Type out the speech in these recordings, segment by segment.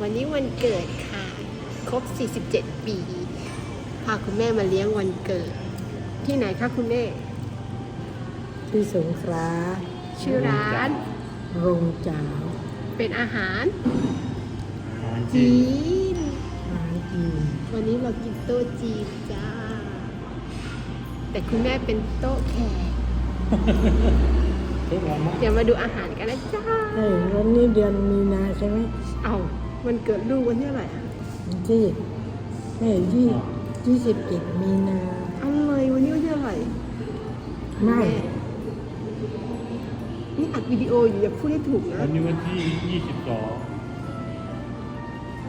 วันนี้วันเกิดค่ะ ครบ 47 ปี พาคุณแม่มาเลี้ยงวันเกิด ที่ไหนคะคุณแม่ ที่สงขลาชื่อร้าน โรงจ่าวเป็นอาหารจริจีงนอาหารจีนวันนี้เรากินโต๊ะจีนจ้า แต่คุณแม่เป็นโต๊ะแขกทุกวันมากเดี๋ยวมาดูอาหารกันนะจ้าเฮ้ยวันนี้เดือนมีนาใช่ไหมเอา วันเกิดลูกวันที่อะไหรอะวันที่เฮ้ยยี่ยี่สิบเจ็ดมีนาอะไรวันนี้วันที่อะไหรไม่แม่นี่อัดวิดีโออยู่อย่าพูดให้ถูกนะวันนี้วันที่22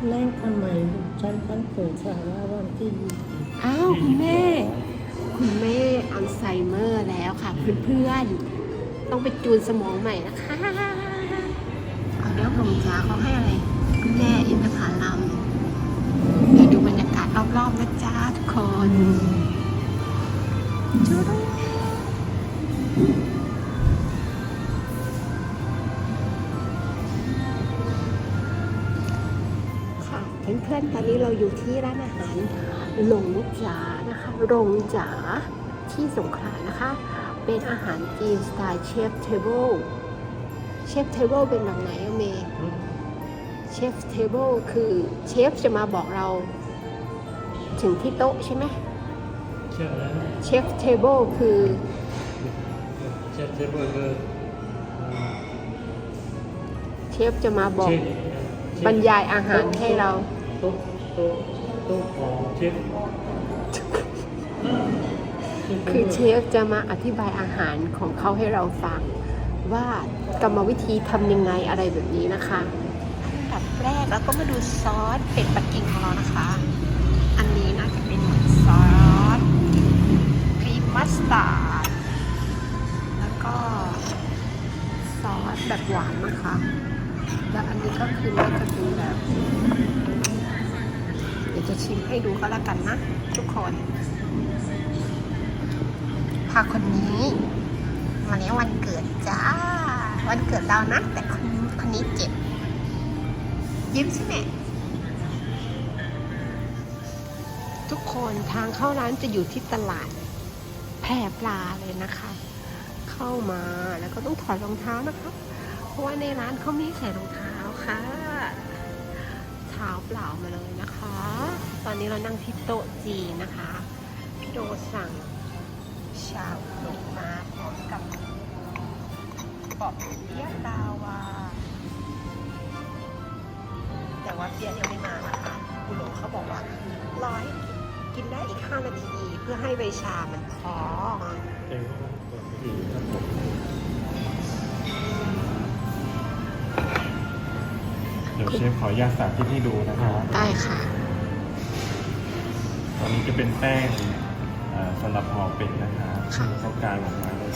แล้วทำไมฉันฉันเปิดสาระวันที่ยี่สิบอ้าวคุณแม่ คุณแม่อัลไซเมอร์แล้วค่ะเพื่อนๆต้องไปจูนสมองใหม่นะคะเอาเดี๋ยวผมจ้าเขาให้อะไรคุณ แม่อินทผลัมเดี๋ยวดูบรรยากาศรอบๆนะจ้าทุกคนจูดค่ะเพื่อนๆตอนนี้เราอยู่ที่ร้านอาหารหลงจ๋านะคะโรงจ๋าที่สงขลานะคะ เป็นอาหารจีนสไตล์เชฟเทเบิลเชฟเทเบิลเป็นแบบไหนอะเมย์ เชฟเทเบิลคือเชฟจะมาบอกเรา ถึงที่โต๊ะใช่ไหมเชื่อแล้วเชฟเทเบิลคือเชฟเชฟเบอร์เกอร์เชฟจะมาบอกเชฟบรรยายอาหารให้เรา โต๊ะโต๊ะโต๊ะของเชฟคือเชฟจะมาอธิบายอาหารของเขาให้เราฟัง ว่ากรรมวิธีทำยังไงอะไรแบบนี้นะคะอัน ดับแรกเราก็มาดูซอสเป็ดปักกิ่งของเรานะคะ อันนี้น่าจะเป็นซอสครีมมัสตาร์ดแล้วก็ซอสแบบหวานนะคะ แล้วอันนี้ก็คือน่าจะเป็นแบบ เดี๋ยวจะชิมให้ดูก็แล้วกันนะ ทุกคนพาคนนี้วันนี้วันเกิดจ้า วันเกิดเรานะ แต่คนคนนี้เจ็บ ยิ้มสิแม่ทุกคนทางเข้าร้านจะอยู่ที่ตลาดแพร่ปลาเลยนะคะ เข้ามาแล้วก็ต้องถอดรองเท้านะคะ เพราะว่าในร้านเขาไม่ใส่รองเท้าค่ะเท้าเปล่ามาเลยนะคะ ตอนนี้เรานั่งที่โต๊ะจีนนะคะพี่โดสั่งชาหลงมาพร้อมกับปอบเปี๊ยะลาวา เปี๊ยยังไม่มานะคะคุณหลงเขาบอกว่ารอให้กินได้อีก 5 นาทีเพื่อให้ใบชามันพอเองดีครับผมเดี๋ยวเชฟขออนุญาตสาธิตให้ดูนะครับได้ค่ะ ตอนนี้จะเป็นแป้งอ่อสำหรับห่อเป็ดนะครับค่ะ เขากางออกมาเลย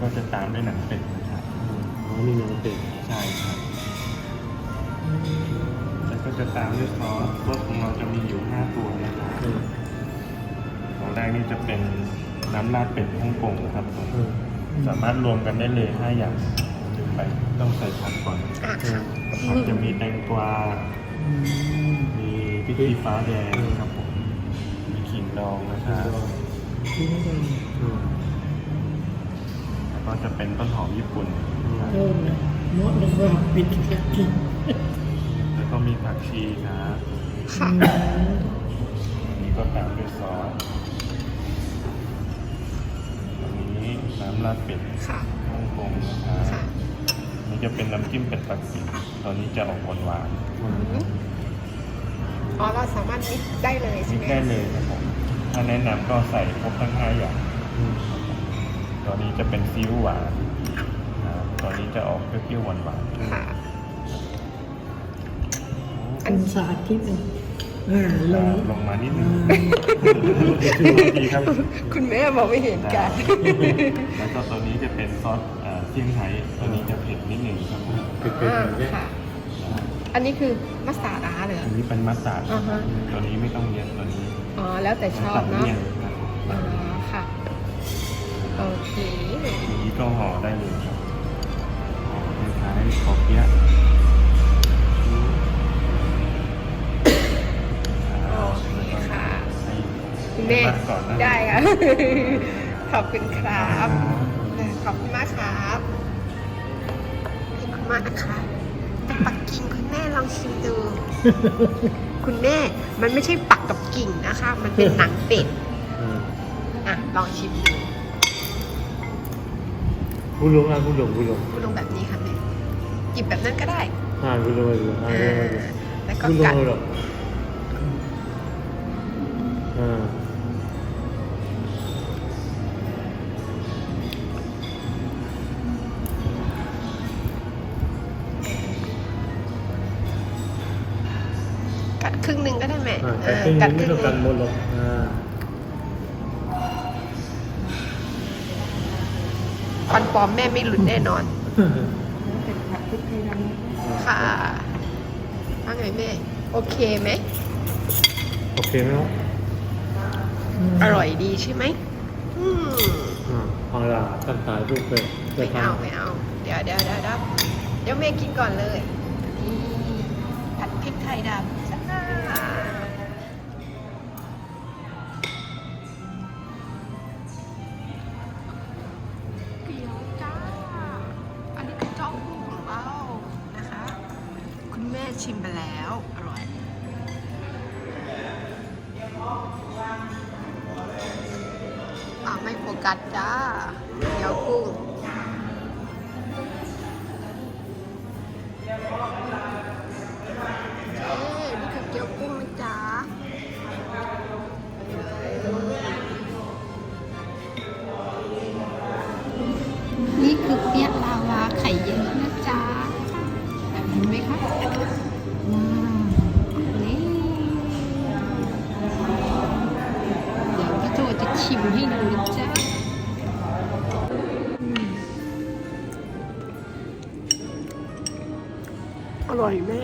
ก็จะตามด้วยหนังเป็ดนะ ครับอ๋อนี่หนังเป็ดใช่ครับแล้วก็จะตามด้วยซอสซอสของเราจะมีอยู่5ตัวนะครับเออตัวแรกนี่จะเป็นน้ำราดเป็ดฮ่องกงครับผมเออสามารถรวมกันได้เลย5อย่างลืมไปต้องใส่ผักก่อนอะค่ะผักจะมีแตงกวาอืมมีพริกชี้ฟ้าแดงครับผม มีขิงดองนะครับกินได้เออแล้วก็จะเป็นต้นหอมญี่ปุ่น นะครับเพิ่มนะมดแล้วก็ปิดกินแล้วก็มีผักชีครับค่ะอันนี้ก็ตามด้วยซอสอันนี้น้ำราดเป็ดค่ะฮ่องกงนะครับค่ะอันนี้จะเป็นน้ำจิ้มเป็ดปักกิ่งตอนนี้จะออกหวานหวานอ๋อเราสามารถมิกได้เลยๆใช่นี่ไหมได้เลยครับผมถ้าแนะนำก็ใส่ครบทั้งห้าอย่างอืมตอนนี้จะเป็นซีอิ๊วหวานนะครับตอนนี้ จะออกเปรี้ยวๆหวานๆค่ะ อันสาธิตเลยอ่าลอ่างลงมานิดนึงอ่าดีครับคุณแม่บอกไม่เห็นกัน แล้วก็ตัวนี้จะเป็นซอสอ่าเซี่ยงไฮ้ตัวนี้จะเผ็ดนิดหนึ่งครับผมเป็ดเป็ดอ่าอย่างเงี้ยค่ะ อันนี้คือมัสตาร์ดอาร์เลยเหรอัอ นนี้เป็นมัสตาร์ดอ่าฮะ ตัวนี้ไม่ต้องเยอะตัวนี้อ๋อ แล้วแต่ชอบตัดเนาะเลี่ยงครับผมอ๋อ ค่ะ โอเค ทีนี้ก็ห่อได้เลยครับอานขอบเยอะคุณแม่ได้ค่ะ ขอบคุณครับ ขอบคุณมากครับขอบคุณมากค่ะแต่ปักกิ่งคุณแม่ลองชิมดู คุณแม่มันไม่ใช่ปักกับกิ่งนะคะ มันเป็นหนังเป็ดอะลองชิมดูบุลุงอะบุลุงบุลุงบุลุงแบบนี้ค่ะแม่ หยิบแบบนั้นก็ได้ อ่าคุณลุงคุณลุงอ่าอ่าคุณลุงแล้วก็คุณลุงกัดหรออ่ากัดครึ่งหนึ่งก็ได้แม่อ่าเอแต่อครึ่งกัดไม่ครึ่ต้องงหกันึ่นงหมดหรอกอ่าฟันปลอมแม่ไม่หลุดแน่นอน เป็นผัดพริกไทยดำค่ะว่าไงแม่ โอเคไหม โอเคไหมครับอร่อยดีใช่ไหมอืมอ่าเอาละตั้งตายรูปไปไปไม่ทเอาไม่เอา เดี๋ยวเดี๋ยวเดี๋ยวเดี๋ยวเดี๋ยวแม่กินก่อนเลยนี่ผัดพริกไทยดำจ้า กัสจ้าเดี๋ยวกุ้งเอ๊นี่คือเกี๊ยวกุ้งนะจ๊ะนี่คือเปี๊ยะลาวาไข่เยอะนะจ๊ะเห็นไหมคะว้าดีเดี๋ยวพี่โจจะชิมให้ดูนะจ๊ะ ร่อยแม่